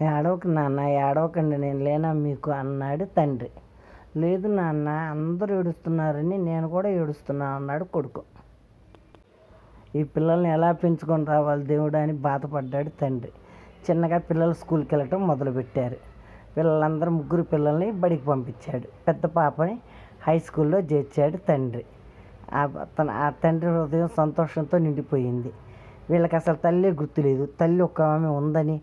ఏడవకు నాన్న ఏడవకండి నేను లేనా మీకు అన్నాడు తండ్రి. లేదు నాన్న అందరూ ఏడుస్తున్నారని నేను కూడా ఏడుస్తున్నాను అన్నాడు కొడుకు. ఈ పిల్లల్ని ఎలా పెంచుకొని రావాలి దేవుడు అని బాధపడ్డాడు తండ్రి. చిన్నగా పిల్లలు స్కూల్కి వెళ్ళటం మొదలుపెట్టారు. పిల్లలందరూ ముగ్గురు పిల్లల్ని బడికి పంపించాడు. పెద్ద పాపని హై స్కూల్లో చేర్చాడు తండ్రి. ఆ తన ఆ తండ్రి హృదయం సంతోషంతో నిండిపోయింది. వీళ్ళకి అసలు తల్లి గుర్తులేదు. తల్లి ఒక ఆమె ఉందని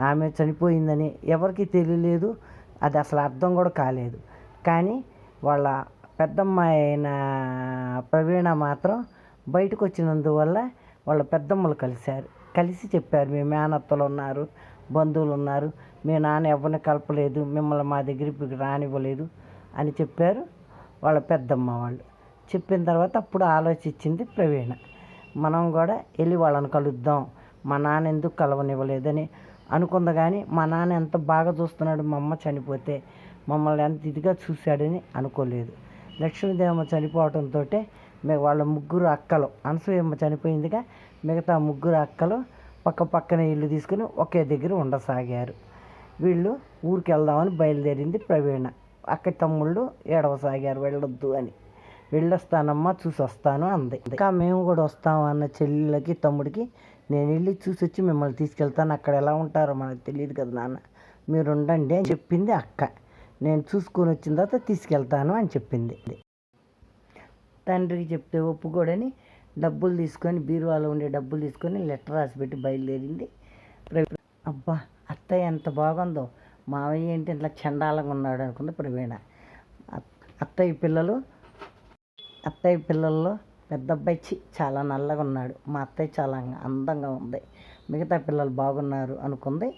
ఆమె చనిపోయిందని ఎవరికీ తెలియలేదు అది అసలు అర్థం కూడా కాలేదు. కానీ వాళ్ళ పెద్దమ్మాయి అయిన ప్రవీణ మాత్రం బయటకు వచ్చినందువల్ల వాళ్ళ పెద్దమ్మలు కలిశారు. కలిసి చెప్పారు మీ మేనత్తలు ఉన్నారు బంధువులు ఉన్నారు మీ నాన్న ఎవరిని కలపలేదు మిమ్మల్ని మా దగ్గరికి రానివ్వలేదు అని చెప్పారు వాళ్ళ పెద్దమ్మ వాళ్ళు. చెప్పిన తర్వాత అప్పుడు ఆలోచించింది ప్రవీణ. మనం కూడా వెళ్ళి వాళ్ళని కలుద్దాం మా నాన్న ఎందుకు కలవనివ్వలేదని అనుకుంది కానీ మా నాన్న ఎంత బాగా చూస్తున్నాడు మా అమ్మ చనిపోతే మమ్మల్ని ఎంత ఇదిగా చూశాడని అనుకోలేదు. లక్ష్మీదేవమ్మ చనిపోవడంతో వాళ్ళ ముగ్గురు అక్కలు అనసూయమ్మ చనిపోయిందిగా మిగతా ముగ్గురు అక్కలు పక్క పక్కన ఇల్లు తీసుకుని ఒకే దగ్గర ఉండసాగారు. వీళ్ళు ఊరికి వెళ్దామని బయలుదేరింది ప్రవీణ. అక్క తమ్ముళ్ళు ఏడవసాగారు వెళ్ళొద్దు అని. వెళ్ళొస్తానమ్మా చూసి వస్తాను అంది. ఇంకా మేము కూడా వస్తాము అన్న చెల్లెలకి తమ్ముడికి. నేను వెళ్ళి చూసి వచ్చి మిమ్మల్ని తీసుకెళ్తాను. అక్కడ ఎలా ఉంటారో మనకు తెలియదు కదా నాన్న. మీరు ఉండండి అని చెప్పింది అక్క. నేను చూసుకొని వచ్చిన తర్వాత తీసుకెళ్తాను అని చెప్పింది. తండ్రికి చెప్తే ఒప్పుకోడని డబ్బులు తీసుకొని బీరువాలో ఉండే డబ్బులు తీసుకొని లెటర్ రాసి పెట్టి బయలుదేరింది. అబ్బా అత్తయ్య ఎంత బాగుందో. మావయ్య ఏంటి ఇంట్లో చండాలంగా ఉన్నాడు అనుకుంది ప్రవీణ. అత్తయ్య పిల్లలు అత్తయ్య పిల్లల్లో పెద్ద అబ్బాయి చి చాలా నల్లగా ఉన్నాడు మా అత్తయ్య చాలా అందంగా ఉంది. మిగతా పిల్లలు బాగున్నారు అనుకుంది.